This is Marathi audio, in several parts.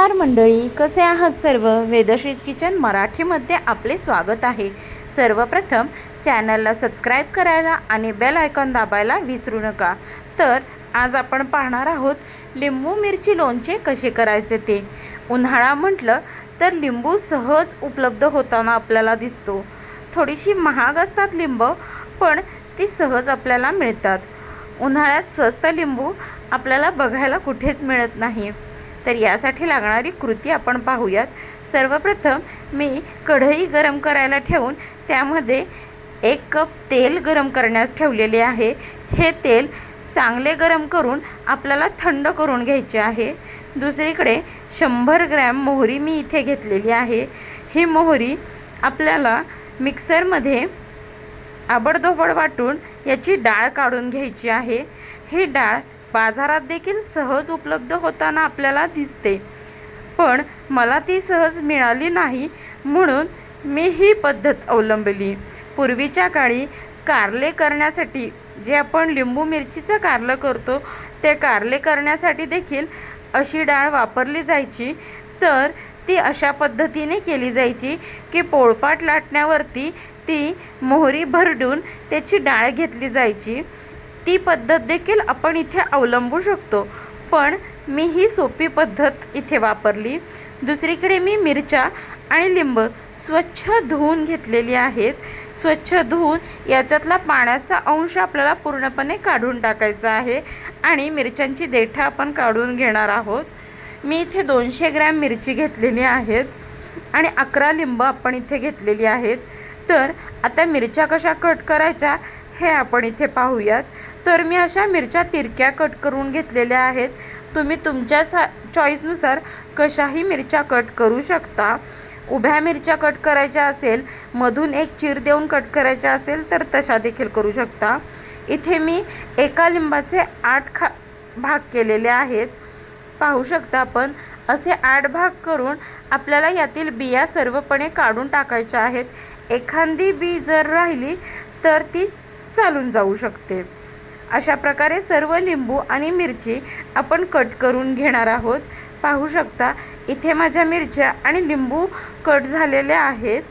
नमस्कार मंडळी कसे आहात सर्व? वेदश्रीज किचन मराठीमध्ये आपले स्वागत आहे. सर्वप्रथम चॅनलला सबस्क्राईब करायला आणि बेल आयकॉन दाबायला विसरू नका. तर आज आपण पाहणार आहोत लिंबू मिरची लोणचे कसे करायचे ते. उन्हाळा म्हटलं तर लिंबू सहज उपलब्ध होताना आपल्याला दिसतो. थोडीशी महाग असतात लिंब पण ती सहज आपल्याला मिळतात. उन्हाळ्यात स्वस्त लिंबू आपल्याला बघायला कुठेच मिळत नाही. तर यासाठी लागणारी कृती आपण पाहूयात. सर्वप्रथम मी कढई गरम करायला ठेवून त्यामध्ये एक कप तेल गरम करण्यास ठेवलेले आहे. हे तेल चांगले गरम करून आपल्याला थंड करून घ्यायचे आहे. दुसरीकडे शंभर ग्रॅम मोहरी मी इथे घेतलेली आहे. ही मोहरी आपल्याला मिक्सरमध्ये आबडधोबड वाटून याची डाळ काढून घ्यायची आहे. ही डाळ बाजारात देखील सहज उपलब्ध होताना आपल्याला दिसते. पण मला ती सहज मिळाली नाही म्हणून मी ही पद्धत अवलंबली. पूर्वीच्या काळी कारले करण्यासाठी जे आपण लिंबू मिरचीचं कारलं करतो ते कारले करण्यासाठी देखील अशी डाळ वापरली जायची. तर ती अशा पद्धतीने केली जायची की पोळपाट लाटण्यावरती ती मोहरी भरडून त्याची डाळ घेतली जायची. ती पद्धत देखील आपण इथे अवलंबू शकतो. पण मी ही सोपी पद्धत इथे वापरली. दुसरीकडे मी मिरच्या आणि लिंब स्वच्छ धुवून घेतलेली आहेत. स्वच्छ धुवून याच्यातला पाण्याचा अंश आपल्याला पूर्णपणे काढून टाकायचा आहे आणि मिरच्यांची देठा आपण काढून घेणार आहोत. मी इथे दोनशे ग्रॅम मिरची घेतलेली आहेत आणि अकरा लिंब आपण इथे घेतलेली आहेत. तर आता मिरच्या कशा कट करायच्या हे आपण इथे पाहूयात. तर मी अशा मिरच्या तिरक्या कट करून घेतलेल्या आहेत. तुम्ही तुमच्या सा चॉईसनुसार कशाही मिरच्या कट करू शकता. उभ्या मिरच्या कट करायच्या असेल मधून एक चीर देऊन कट करायच्या असेल तर तशा देखील करू शकता. इथे मी एका लिंबाचे आठ खा भाग केलेले आहेत. पाहू शकता आपण असे आठ भाग करून आपल्याला यातील बिया सर्वपणे काढून टाकायच्या आहेत. एखादी बी जर राहिली तर ती चालून जाऊ शकते. अशा प्रकारे सर्व लिंबू आणि मिरची आपण कट करून घेणार आहोत. पाहू शकता इथे माझ्या मिरच्या आणि लिंबू कट झालेले आहेत.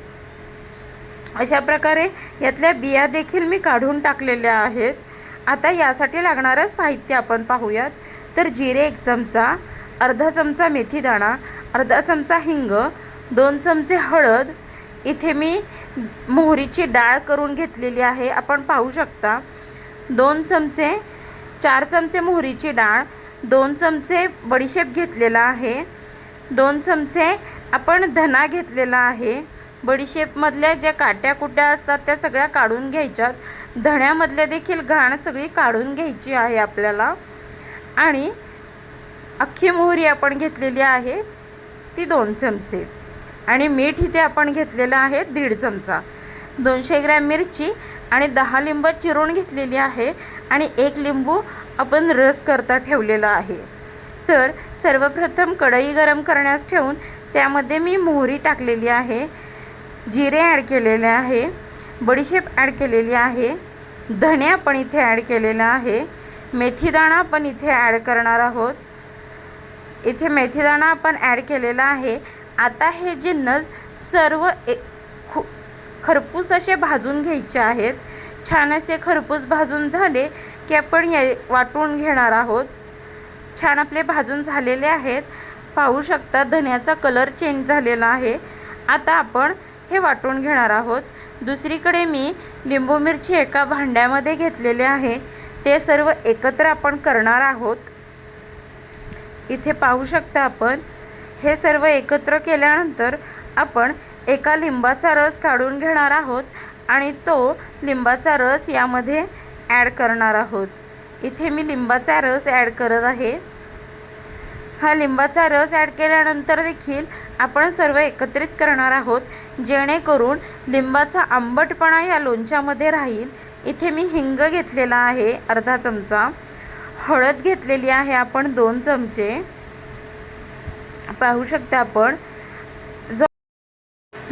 अशा प्रकारे यातल्या बिया देखील मी काढून टाकलेल्या आहेत. आता यासाठी लागणारं साहित्य आपण पाहूयात. तर जिरे एक चमचा अर्धा चमचा मेथी दाणा अर्धा चमचा हिंग दोन चमचे हळद. इथे मी मोहरीची डाळ करून घेतलेली आहे. आपण पाहू शकता दोन चमचे चार चमचे मोहरीची डाळ दोन चमचे बडीशेप घेतलेला आहे. दोन चमचे आपण धना घेतलेला आहे. बडीशेपमधल्या ज्या काट्या कुट्या असतात त्या सगळ्या काढून घ्यायच्यात. धण्यामधल्या देखील घाण सगळी काढून घ्यायची आहे आपल्याला. आणि अख्खी मोहरी आपण घेतलेली आहे ती दोन चमचे. आणि मीठ इथे आपण घेतलेलं आहे दीड चमचा. दोनशे ग्रॅम मिरची आणि दहा लिंब चिरून घेतलेली आहे आणि एक लिंबू आपण रस करता ठेवलेला आहे. तर सर्वप्रथम कढई गरम करण्यास ठेवून त्यामध्ये मी मोहरी टाकलेली आहे जिरे ॲड केलेले आहे बडीशेप ॲड केलेली आहे धणे आपण इथे ॲड केलेला आहे मेथीदाणा आपण इथे ॲड करणार आहोत. इथे मेथीदाणा आपण ॲड केलेला आहे. आता हे जिन्नस सर्व एक खरपूस असे भाजून घ्यायचे आहेत. छान असे खरपूस भाजून झाले की आपण या वाटून घेणार आहोत. छान आपले भाजून झालेले आहेत. पाहू शकता धन्याचा कलर चेंज झालेला आहे. आता आपण हे वाटून घेणार आहोत. दुसरीकडे मी लिंबू मिरची एका भांड्यामध्ये घेतलेले आहे. ते सर्व एकत्र आपण करणार आहोत. इथे पाहू शकता आपण. हे सर्व एकत्र केल्यानंतर आपण एका लिंबाचा रस काढून घेणार आहोत आणि तो लिंबाचा रस यामध्ये ॲड करणार आहोत. इथे मी लिंबाचा रस ॲड करत आहे. हा लिंबाचा रस ॲड केल्यानंतर देखील आपण सर्व एकत्रित करणार आहोत जेणेकरून लिंबाचा आंबटपणा या लोणच्यामध्ये राहील. इथे मी हिंग घेतलेला आहे अर्धा चमचा. हळद घेतलेली आहे आपण दोन चमचे. पाहू शकता आपण.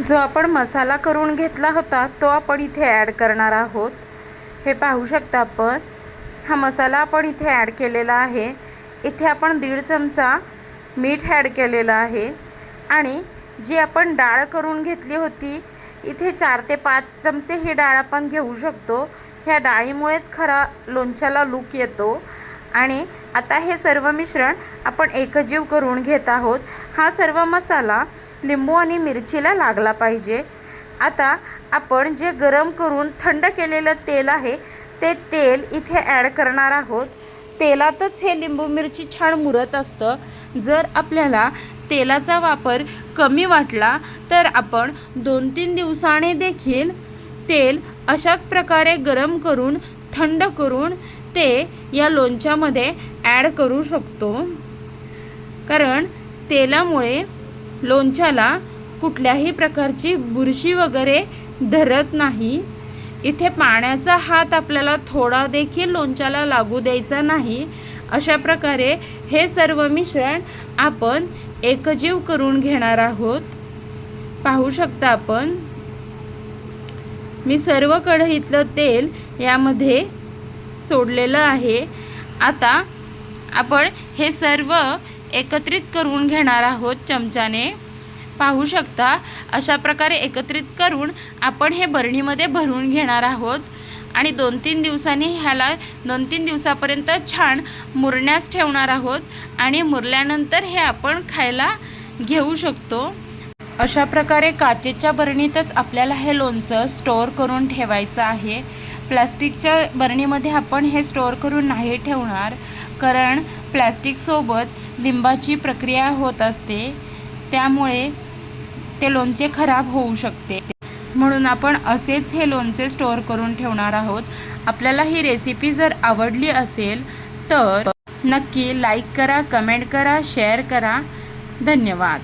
जो आपण मसाला करून घेतला होता तो आपण इथे ॲड करणार आहोत. हे पाहू शकता आपण. हा मसाला आपण इथे ॲड केलेला आहे. इथे आपण दीड चमचा मीठ ॲड केलेलं आहे. आणि जी आपण डाळ करून घेतली होती इथे चार ते पाच चमचे ही डाळ आपण घेऊ शकतो. ह्या डाळीमुळेच खरा लोणच्याला लूक येतो. आणि आता हे सर्व मिश्रण आपण एकजीव करून घेत आहोत. हा सर्व मसाला लिंबू आणि मिरचीला लागला पाहिजे. आता आपण जे गरम करून थंड केलेलं तेल आहे ते तेल इथे ॲड करणार आहोत. तेलातच हे लिंबू मिरची छान मुरत असतं. जर आपल्याला तेलाचा वापर कमी वाटला तर आपण दोन तीन दिवसाने देखील तेल अशाच प्रकारे गरम करून थंड करून ते या लोणच्यामध्ये ॲड करू शकतो. कारण तेलामुळे लोणच्याला कुठल्याही प्रकारची बुरशी वगैरे धरत नाही. इथे पाण्याचा हात आपल्याला थोडा देखील लोणच्याला लागू द्यायचा नाही. अशा प्रकारे हे सर्व मिश्रण आपण एकजीव करून घेणार आहोत. पाहू शकता आपण. मी सर्व कढईतलं तेल यामध्ये सोडलेलं आहे. आता आपण हे सर्व एकत्रित करून घेणार आहोत चमच्याने. पाहू शकता अशा प्रकारे एकत्रित करून आपण हे बरणीमध्ये भरून घेणार आहोत. आणि दोन तीन दिवसांनी ह्याला दोन तीन दिवसापर्यंत छान मुरण्यास ठेवणार आहोत आणि मुरल्यानंतर हे आपण खायला घेऊ शकतो. अशा प्रकारे काचेच्या बरणीतच आपल्याला हे लोणचं स्टोअर करून ठेवायचं आहे. प्लास्टिकच्या बरणीमध्ये आपण हे स्टोअर करून नाही ठेवणार कारण प्लॅस्टिकसोबत लिंबाची प्रक्रिया होत असते त्यामुळे ते लोणचे खराब होऊ शकते. म्हणून आपण असेच हे लोणचे स्टोअर करून ठेवणार आहोत. आपल्याला ही रेसिपी जर आवडली असेल तर नक्की लाईक करा कमेंट करा शेअर करा. धन्यवाद.